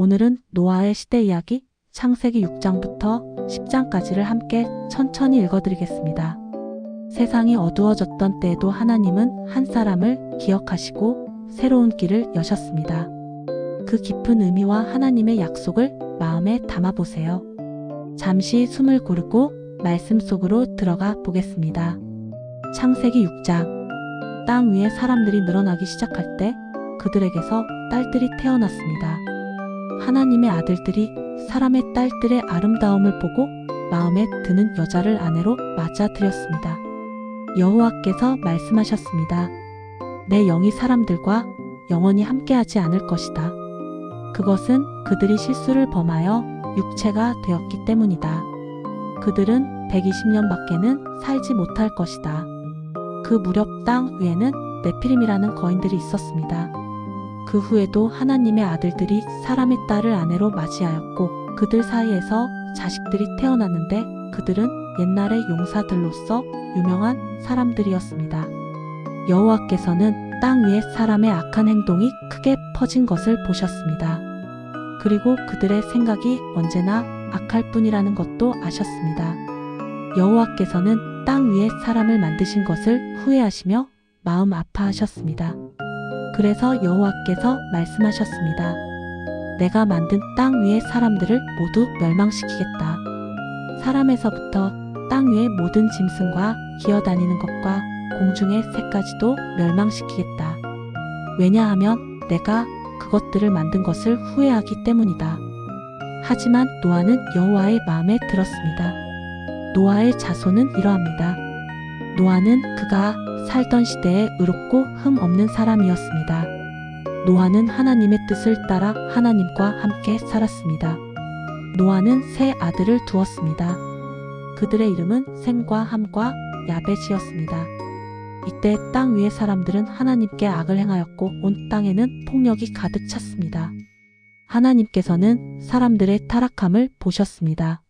오늘은 노아의 시대 이야기 창세기 6장부터 10장까지를 함께 천천히 읽어드리겠습니다. 세상이 어두워졌던 때에도 하나님은 한 사람을 기억하시고 새로운 길을 여셨습니다. 그 깊은 의미와 하나님의 약속을 마음에 담아보세요. 잠시 숨을 고르고 말씀 속으로 들어가 보겠습니다. 창세기 6장 땅 위에 사람들이 늘어나기 시작할 때 그들에게서 딸들이 태어났습니다. 하나님의 아들들이 사람의 딸들의 아름다움을 보고 마음에 드는 여자를 아내로 맞아들였습니다. 여호와께서 말씀하셨습니다. 내 영이 사람들과 영원히 함께하지 않을 것이다. 그것은 그들이 실수를 범하여 육체가 되었기 때문이다. 그들은 120년밖에는 살지 못할 것이다. 그 무렵 땅 위에는 네피림이라는 거인들이 있었습니다. 그 후에도 하나님의 아들들이 사람의 딸을 아내로 맞이하였고 그들 사이에서 자식들이 태어났는데 그들은 옛날의 용사들로서 유명한 사람들이었습니다. 여호와께서는 땅 위에 사람의 악한 행동이 크게 퍼진 것을 보셨습니다. 그리고 그들의 생각이 언제나 악할 뿐이라는 것도 아셨습니다. 여호와께서는 땅 위에 사람을 만드신 것을 후회하시며 마음 아파하셨습니다. 그래서 여호와께서 말씀하셨습니다. 내가 만든 땅 위의 사람들을 모두 멸망시키겠다. 사람에서부터 땅 위의 모든 짐승과 기어다니는 것과 공중의 새까지도 멸망시키겠다. 왜냐하면 내가 그것들을 만든 것을 후회하기 때문이다. 하지만 노아는 여호와의 마음에 들었습니다. 노아의 자손은 이러합니다. 노아는 그가 살던 시대에 의롭고 흠 없는 사람이었습니다. 노아는 하나님의 뜻을 따라 하나님과 함께 살았습니다. 노아는 세 아들을 두었습니다. 그들의 이름은 셈과 함과 야벳이었습니다. 이때 땅 위의 사람들은 하나님께 악을 행하였고 온 땅에는 폭력이 가득 찼습니다. 하나님께서는 사람들의 타락함을 보셨습니다.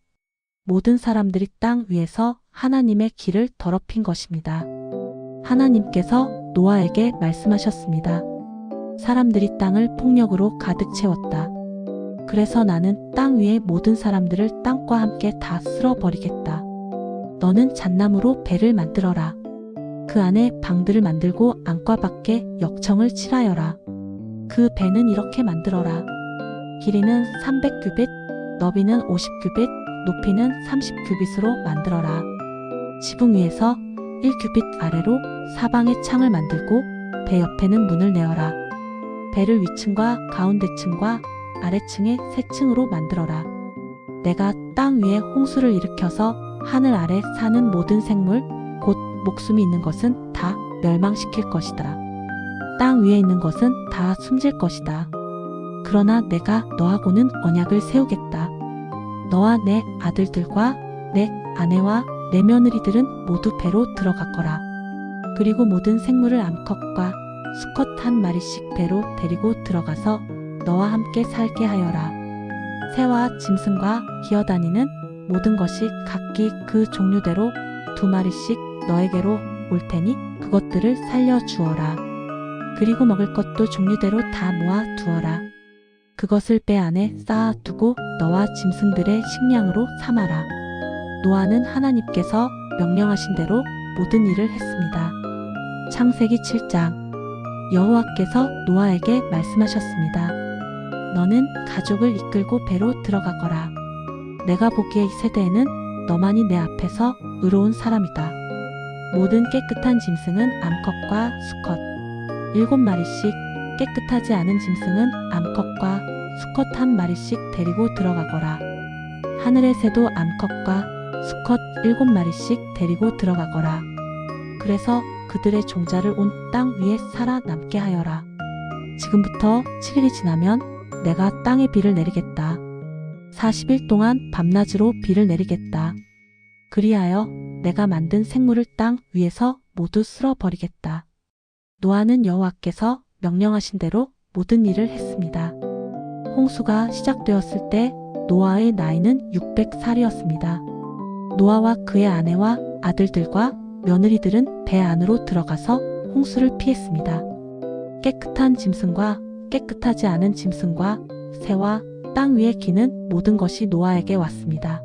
모든 사람들이 땅 위에서 하나님의 길을 더럽힌 것입니다. 하나님께서 노아에게 말씀하셨습니다. 사람들이 땅을 폭력으로 가득 채웠다. 그래서 나는 땅 위의 모든 사람들을 땅과 함께 다 쓸어버리겠다. 너는 잣나무로 배를 만들어라. 그 안에 방들을 만들고 안과 밖에 역청을 칠하여라. 그 배는 이렇게 만들어라. 길이는 300규빗, 너비는 50규빗, 높이는 30규빗으로 만들어라. 지붕 위에서 1규빗 아래로 사방에 창을 만들고 배 옆에는 문을 내어라. 배를 위층과 가운데층과 아래층에 세 층으로 만들어라. 내가 땅 위에 홍수를 일으켜서 하늘 아래 사는 모든 생물, 곧 목숨이 있는 것은 다 멸망시킬 것이다. 땅 위에 있는 것은 다 숨질 것이다. 그러나 내가 너하고는 언약을 세우겠다. 너와 내 아들들과 내 아내와 내 며느리들은 모두 배로 들어갔거라. 그리고 모든 생물을 암컷과 수컷 한 마리씩 배로 데리고 들어가서 너와 함께 살게 하여라. 새와 짐승과 기어다니는 모든 것이 각기 그 종류대로 두 마리씩 너에게로 올 테니 그것들을 살려 주어라. 그리고 먹을 것도 종류대로 다 모아 두어라. 그것을 배 안에 쌓아 두고 너와 짐승들의 식량으로 삼아라. 노아는 하나님께서 명령하신 대로 모든 일을 했습니다. 창세기 7장 여호와께서 노아에게 말씀하셨습니다. 너는 가족을 이끌고 배로 들어가거라. 내가 보기에 이 세대에는 너만이 내 앞에서 의로운 사람이다. 모든 깨끗한 짐승은 암컷과 수컷, 일곱 마리씩 깨끗하지 않은 짐승은 암컷과 수컷 한 마리씩 데리고 들어가거라. 하늘의 새도 암컷과 수컷 일곱 마리씩 데리고 들어가거라. 그래서 그들의 종자를 온 땅 위에 살아남게 하여라. 지금부터 7일이 지나면 내가 땅에 비를 내리겠다. 40일 동안 밤낮으로 비를 내리겠다. 그리하여 내가 만든 생물을 땅 위에서 모두 쓸어버리겠다. 노아는 여호와께서 명령하신 대로 모든 일을 했습니다. 홍수가 시작되었을 때 노아의 나이는 600살이었습니다. 노아와 그의 아내와 아들들과 며느리들은 배 안으로 들어가서 홍수를 피했습니다. 깨끗한 짐승과 깨끗하지 않은 짐승과 새와 땅 위에 기는 모든 것이 노아에게 왔습니다.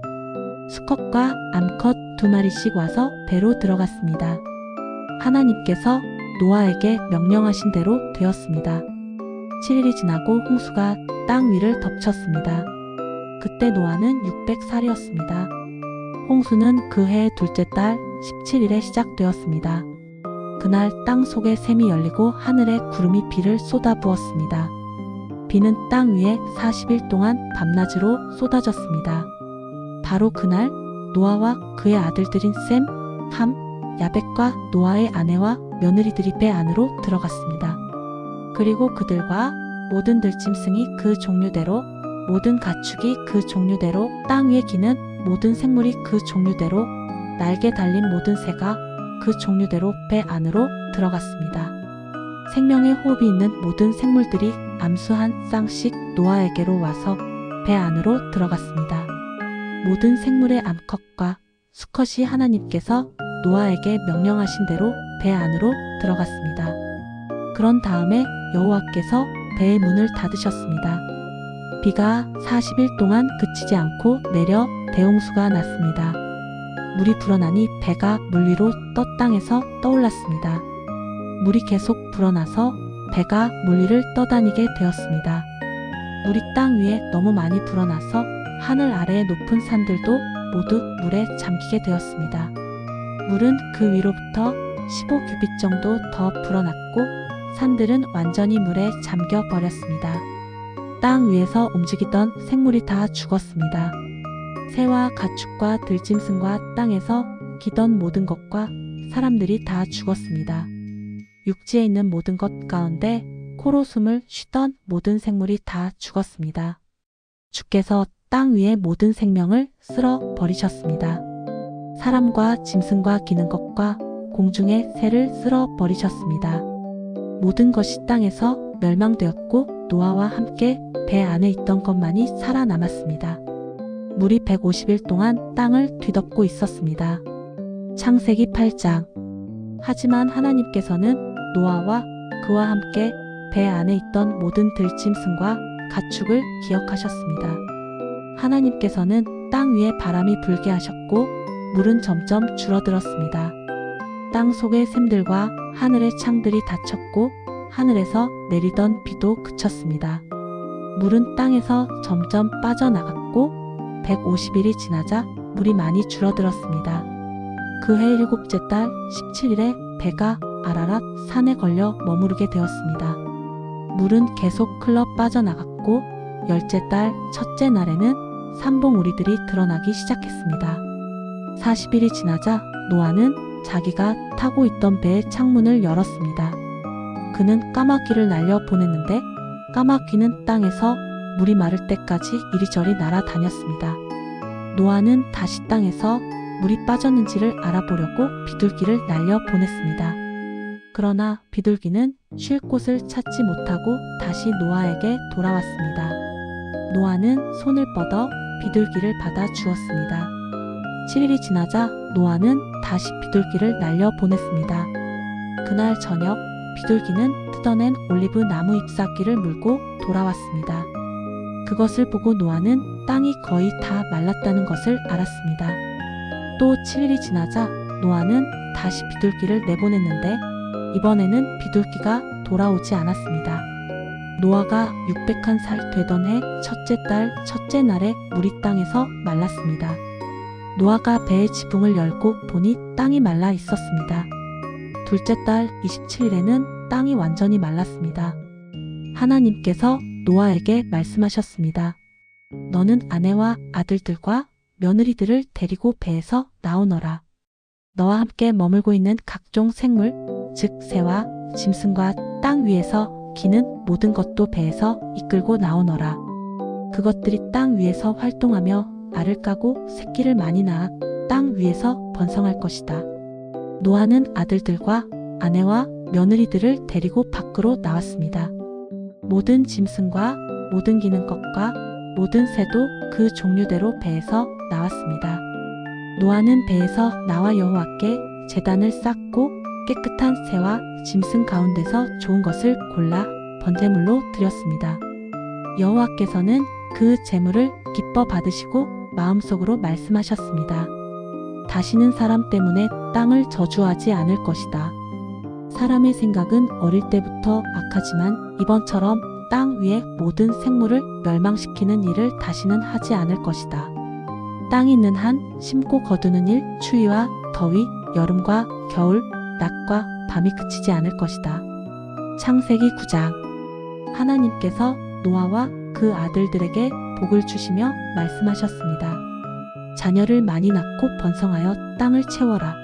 수컷과 암컷 두 마리씩 와서 배로 들어갔습니다. 하나님께서 노아에게 명령하신 대로 되었습니다. 7일이 지나고 홍수가 땅 위를 덮쳤습니다. 그때 노아는 600살이었습니다. 홍수는 그 해의 둘째 달 17일에 시작되었습니다. 그날 땅 속에 샘이 열리고 하늘에 구름이 비를 쏟아 부었습니다. 비는 땅 위에 40일 동안 밤낮으로 쏟아졌습니다. 바로 그날 노아와 그의 아들들인 셈, 함, 야벳과 노아의 아내와 며느리들이 배 안으로 들어갔습니다. 그리고 그들과 모든 들짐승이 그 종류대로 모든 가축이 그 종류대로 땅 위에 기는 모든 생물이 그 종류대로 날개 달린 모든 새가 그 종류대로 배 안으로 들어갔습니다. 생명의 호흡이 있는 모든 생물들이 암수 한 쌍씩 노아에게로 와서 배 안으로 들어갔습니다. 모든 생물의 암컷과 수컷이 하나님께서 노아에게 명령하신 대로 배 안으로 들어갔습니다. 그런 다음에 여호와께서 배의 문을 닫으셨습니다. 비가 40일 동안 그치지 않고 내려 대홍수가 났습니다. 물이 불어나니 배가 물 위로 떠 땅에서 떠올랐습니다. 물이 계속 불어나서 배가 물 위를 떠다니게 되었습니다. 물이 땅 위에 너무 많이 불어나서 하늘 아래의 높은 산들도 모두 물에 잠기게 되었습니다. 물은 그 위로부터 15규빗 정도 더 불어났고 산들은 완전히 물에 잠겨 버렸습니다. 땅 위에서 움직이던 생물이 다 죽었습니다. 새와 가축과 들짐승과 땅에서 기던 모든 것과 사람들이 다 죽었습니다. 육지에 있는 모든 것 가운데 코로 숨을 쉬던 모든 생물이 다 죽었습니다. 주께서 땅 위의 모든 생명을 쓸어 버리셨습니다. 사람과 짐승과 기는 것과 공중의 새를 쓸어 버리셨습니다. 모든 것이 땅에서 멸망되었고 노아와 함께 배 안에 있던 것만이 살아남았습니다. 물이 150일 동안 땅을 뒤덮고 있었습니다. 창세기 8장. 하지만 하나님께서는 노아와 그와 함께 배 안에 있던 모든 들짐승과 가축을 기억하셨습니다. 하나님께서는 땅 위에 바람이 불게 하셨고 물은 점점 줄어들었습니다. 땅 속의 샘들과 하늘의 창들이 닫혔고 하늘에서 내리던 비도 그쳤습니다. 물은 땅에서 점점 빠져나갔고 150일이 지나자 물이 많이 줄어들었습니다. 그 해 일곱째 달 17일에 배가 아라랏 산에 걸려 머무르게 되었습니다. 물은 계속 흘러 빠져나갔고 열째 달 첫째 날에는 삼봉우리들이 드러나기 시작했습니다. 40일이 지나자 노아는 자기가 타고 있던 배의 창문을 열었습니다. 그는 까마귀를 날려 보냈는데 까마귀는 땅에서 물이 마를 때까지 이리저리 날아다녔습니다. 노아는 다시 땅에서 물이 빠졌는지를 알아보려고 비둘기를 날려 보냈습니다. 그러나 비둘기는 쉴 곳을 찾지 못하고 다시 노아에게 돌아왔습니다. 노아는 손을 뻗어 비둘기를 받아 주었습니다. 7일이 지나자 노아는 다시 비둘기를 날려 보냈습니다. 그날 저녁 비둘기는 뜯어낸 올리브 나무 잎사귀를 물고 돌아왔습니다. 그것을 보고 노아는 땅이 거의 다 말랐다는 것을 알았습니다. 또 7일이 지나자 노아는 다시 비둘기를 내보냈는데 이번에는 비둘기가 돌아오지 않았습니다. 노아가 601살 되던 해 첫째 달 첫째 날에 물이 땅에서 말랐습니다. 노아가 배의 지붕을 열고 보니 땅이 말라 있었습니다. 둘째 달 27일에는 땅이 완전히 말랐습니다. 하나님께서 노아에게 말씀하셨습니다. 너는 아내와 아들들과 며느리들을 데리고 배에서 나오너라. 너와 함께 머물고 있는 각종 생물, 즉 새와 짐승과 땅 위에서 기는 모든 것도 배에서 이끌고 나오너라. 그것들이 땅 위에서 활동하며 알을 까고 새끼를 많이 낳아 땅 위에서 번성할 것이다. 노아는 아들들과 아내와 며느리들을 데리고 밖으로 나왔습니다. 모든 짐승과 모든 기는 것과 모든 새도 그 종류대로 배에서 나왔습니다. 노아는 배에서 나와 여호와께 제단을 쌓고 깨끗한 새와 짐승 가운데서 좋은 것을 골라 번제물로 드렸습니다. 여호와께서는 그 재물을 기뻐 받으시고 마음속으로 말씀하셨습니다. 다시는 사람 때문에 땅을 저주하지 않을 것이다. 사람의 생각은 어릴 때부터 악하지만 이번처럼 땅 위의 모든 생물을 멸망시키는 일을 다시는 하지 않을 것이다. 땅 있는 한 심고 거두는 일, 추위와 더위, 여름과 겨울, 낮과 밤이 그치지 않을 것이다. 창세기 9장 하나님께서 노아와 그 아들들에게 복을 주시며 말씀하셨습니다. 자녀를 많이 낳고 번성하여 땅을 채워라.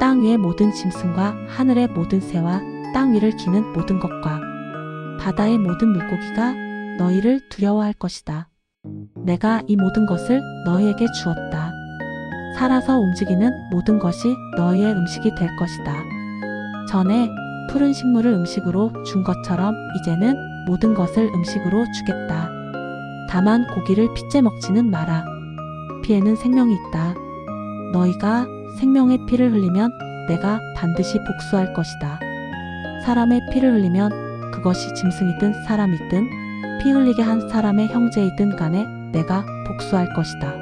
땅 위의 모든 짐승과 하늘의 모든 새와 땅 위를 기는 모든 것과 바다의 모든 물고기가 너희를 두려워할 것이다. 내가 이 모든 것을 너희에게 주었다. 살아서 움직이는 모든 것이 너희의 음식이 될 것이다. 전에 푸른 식물을 음식으로 준 것처럼 이제는 모든 것을 음식으로 주겠다. 다만 고기를 핏째 먹지는 마라. 피에는 생명이 있다. 너희가 생명의 피를 흘리면 내가 반드시 복수할 것이다. 사람의 피를 흘리면 그것이 짐승이든 사람이든 피 흘리게 한 사람의 형제이든 간에 내가 복수할 것이다.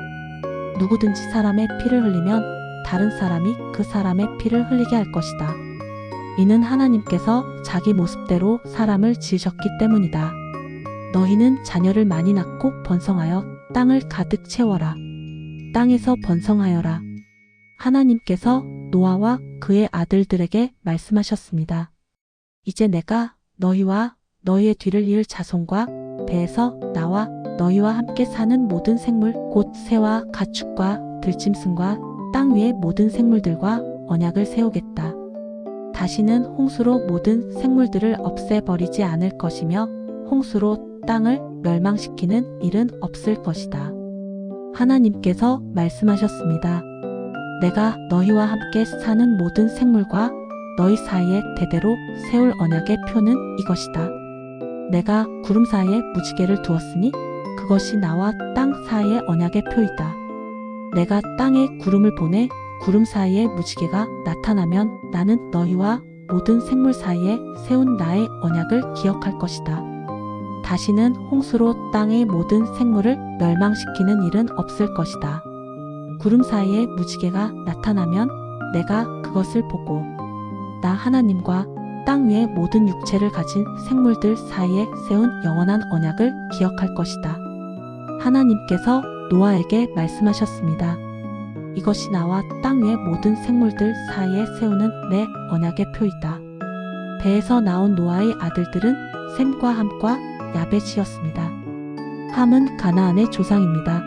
누구든지 사람의 피를 흘리면 다른 사람이 그 사람의 피를 흘리게 할 것이다. 이는 하나님께서 자기 모습대로 사람을 지으셨기 때문이다. 너희는 자녀를 많이 낳고 번성하여 땅을 가득 채워라. 땅에서 번성하여라. 하나님께서 노아와 그의 아들들에게 말씀하셨습니다. 이제 내가 너희와 너희의 뒤를 이을 자손과 배에서 나와 너희와 함께 사는 모든 생물 곧 새와 가축과 들짐승과 땅 위의 모든 생물들과 언약을 세우겠다. 다시는 홍수로 모든 생물들을 없애버리지 않을 것이며 홍수로 땅을 멸망시키는 일은 없을 것이다. 하나님께서 말씀하셨습니다. 내가 너희와 함께 사는 모든 생물과 너희 사이에 대대로 세울 언약의 표는 이것이다. 내가 구름 사이에 무지개를 두었으니 그것이 나와 땅 사이의 언약의 표이다. 내가 땅에 구름을 보내 구름 사이에 무지개가 나타나면 나는 너희와 모든 생물 사이에 세운 나의 언약을 기억할 것이다. 다시는 홍수로 땅의 모든 생물을 멸망시키는 일은 없을 것이다. 구름 사이에 무지개가 나타나면 내가 그것을 보고 나 하나님과 땅 위의 모든 육체를 가진 생물들 사이에 세운 영원한 언약을 기억할 것이다. 하나님께서 노아에게 말씀하셨습니다. 이것이 나와 땅 위의 모든 생물들 사이에 세우는 내 언약의 표이다. 배에서 나온 노아의 아들들은 셈과 함과 야벳이었습니다. 함은 가나안의 조상입니다.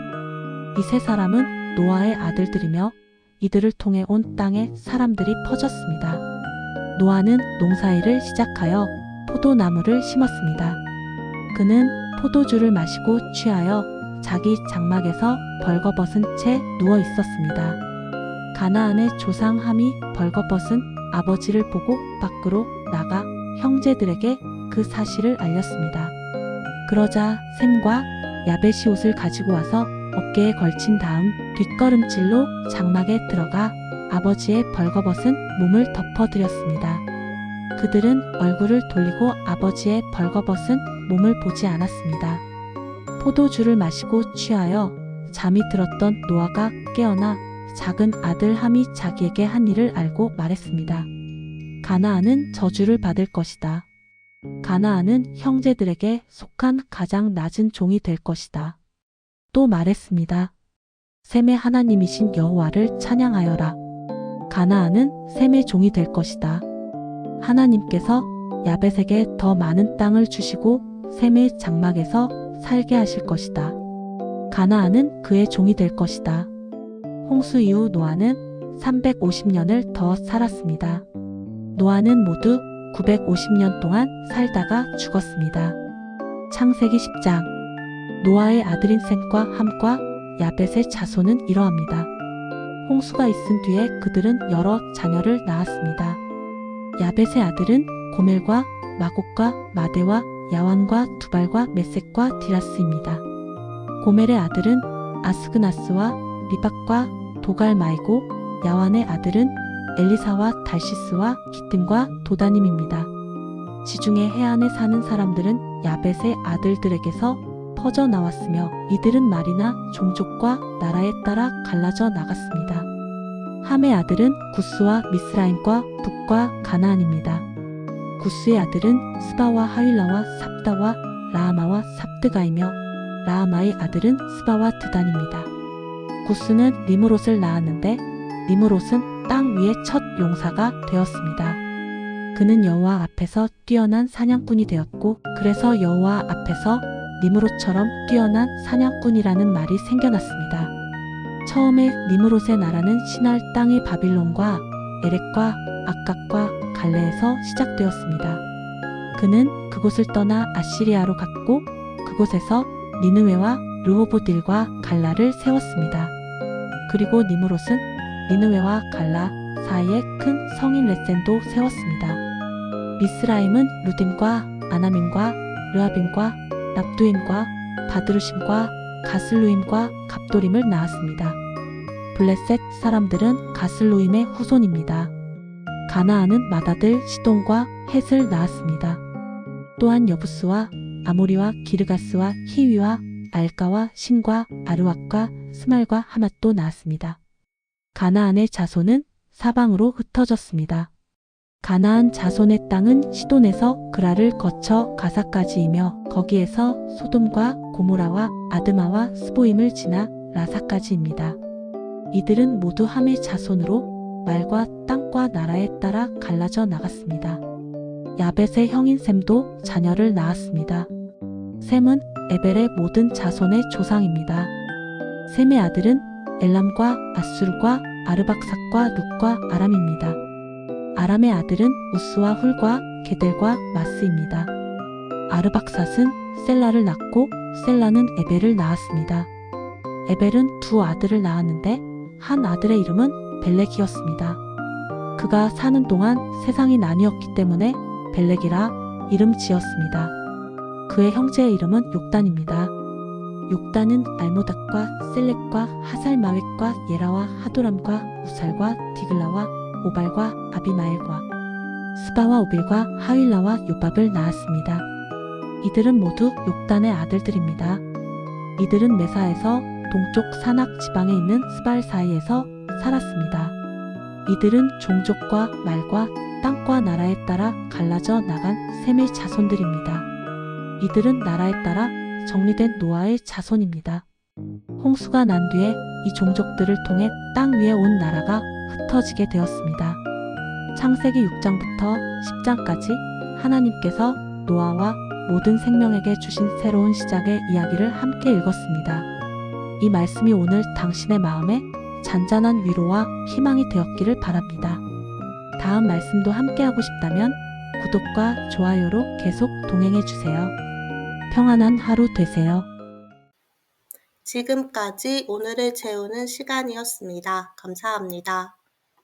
이 세 사람은 노아의 아들들이며 이들을 통해 온 땅에 사람들이 퍼졌습니다. 노아는 농사일을 시작하여 포도나무를 심었습니다. 그는 포도주를 마시고 취하여 자기 장막에서 벌거벗은 채 누워 있었습니다. 가나안의 조상 함이 벌거벗은 아버지를 보고 밖으로 나가 형제들에게 그 사실을 알렸습니다. 그러자 샘과 야벳이 옷을 가지고 와서 어깨에 걸친 다음 뒷걸음질로 장막에 들어가 아버지의 벌거벗은 몸을 덮어드렸습니다. 그들은 얼굴을 돌리고 아버지의 벌거벗은 몸을 보지 않았습니다. 포도주를 마시고 취하여 잠이 들었던 노아가 깨어나 작은 아들 함이 자기에게 한 일을 알고 말했습니다. 가나안은 저주를 받을 것이다. 가나안은 형제들에게 속한 가장 낮은 종이 될 것이다. 또 말했습니다. 셈의 하나님이신 여호와를 찬양하여라. 가나안은 셈의 종이 될 것이다. 하나님께서 야벳에게 더 많은 땅을 주시고 셈의 장막에서 살게 하실 것이다. 가나안은 그의 종이 될 것이다. 홍수 이후 노아는 350년을 더 살았습니다. 노아는 모두 950년 동안 살다가 죽었습니다. 창세기 10장 노아의 아들인 셈과 함과 야벳의 자손은 이러합니다. 홍수가 있은 뒤에 그들은 여러 자녀를 낳았습니다. 야벳의 아들은 고멜과 마곡과 마대와 야완과 두발과 메섹과 디라스입니다. 고멜의 아들은 아스그나스와 리박과 도갈마이고 야완의 아들은 엘리사와 달시스와 기뜸과 도다님입니다. 지중해 해안에 사는 사람들은 야벳의 아들들에게서 퍼져 나왔으며 이들은 말이나 종족과 나라에 따라 갈라져 나갔습니다. 함의 아들은 구스와 미스라임과 북과 가나안입니다. 구스의 아들은 스바와 하윌라와 삽다와 라하마와 삽드가이며 라하마의 아들은 스바와 드단입니다. 구스는 니무롯을 낳았는데 니무롯은 땅 위의 첫 용사가 되었습니다. 그는 여호와 앞에서 뛰어난 사냥꾼이 되었고 그래서 여호와 앞에서 니무롯처럼 뛰어난 사냥꾼이라는 말이 생겨났습니다. 처음에 니무롯의 나라는 신할 땅의 바빌론과 에렉과 악각과 갈레에서 시작되었습니다. 그는 그곳을 떠나 아시리아로 갔고 그곳에서 니느웨와 르호보딜과 갈라를 세웠습니다. 그리고 니무롯은 니느웨와 갈라 사이에 큰 성인 레센도 세웠습니다. 미스라임은 루딤과 아나민과 르아빔과 납두임과 바드루심과 가슬루임과 갑도림을 낳았습니다. 블레셋 사람들은 가슬루임의 후손입니다. 가나안은 마다들 시돈과 헷을 낳았습니다. 또한 여부스와 아모리와 기르가스와 히위와 알가와 신과 아르왁과 스말과 하맛도 낳았습니다. 가나안의 자손은 사방으로 흩어졌습니다. 가나안 자손의 땅은 시돈에서 그라를 거쳐 가사까지이며 거기에서 소돔과 고모라와 아드마와 스보임을 지나 라사까지입니다. 이들은 모두 함의 자손으로 말과 땅과 나라에 따라 갈라져 나갔습니다. 야벳의 형인 셈도 자녀를 낳았습니다. 셈은 에벨의 모든 자손의 조상입니다. 셈의 아들은 엘람과 아술과 아르박삭과 룩과 아람입니다. 아람의 아들은 우스와 훌과 게델과 마스입니다. 아르박삿은 셀라를 낳고 셀라는 에벨을 낳았습니다. 에벨은 두 아들을 낳았는데 한 아들의 이름은 벨렉이었습니다. 그가 사는 동안 세상이 나뉘었기 때문에 벨렉이라 이름 지었습니다. 그의 형제의 이름은 욕단입니다. 욕단은 알모닥과 셀렉과 하살마웻과 예라와 하도람과 우살과 디글라와 오발과 아비마엘과 스바와 오빌과 하윌라와 요밥을 낳았습니다. 이들은 모두 욕단의 아들들입니다. 이들은 메사에서 동쪽 산악 지방에 있는 스발 사이에서 살았습니다. 이들은 종족과 말과 땅과 나라에 따라 갈라져 나간 셈의 자손들입니다. 이들은 나라에 따라 정리된 노아의 자손입니다. 홍수가 난 뒤에 이 종족들을 통해 땅 위에 온 나라가 흩어지게 되었습니다. 창세기 6장부터 10장까지 하나님께서 노아와 모든 생명에게 주신 새로운 시작의 이야기를 함께 읽었습니다. 이 말씀이 오늘 당신의 마음에 잔잔한 위로와 희망이 되었기를 바랍니다. 다음 말씀도 함께 하고 싶다면 구독과 좋아요로 계속 동행해 주세요. 평안한 하루 되세요. 지금까지 오늘을 채우는 시간이었습니다. 감사합니다.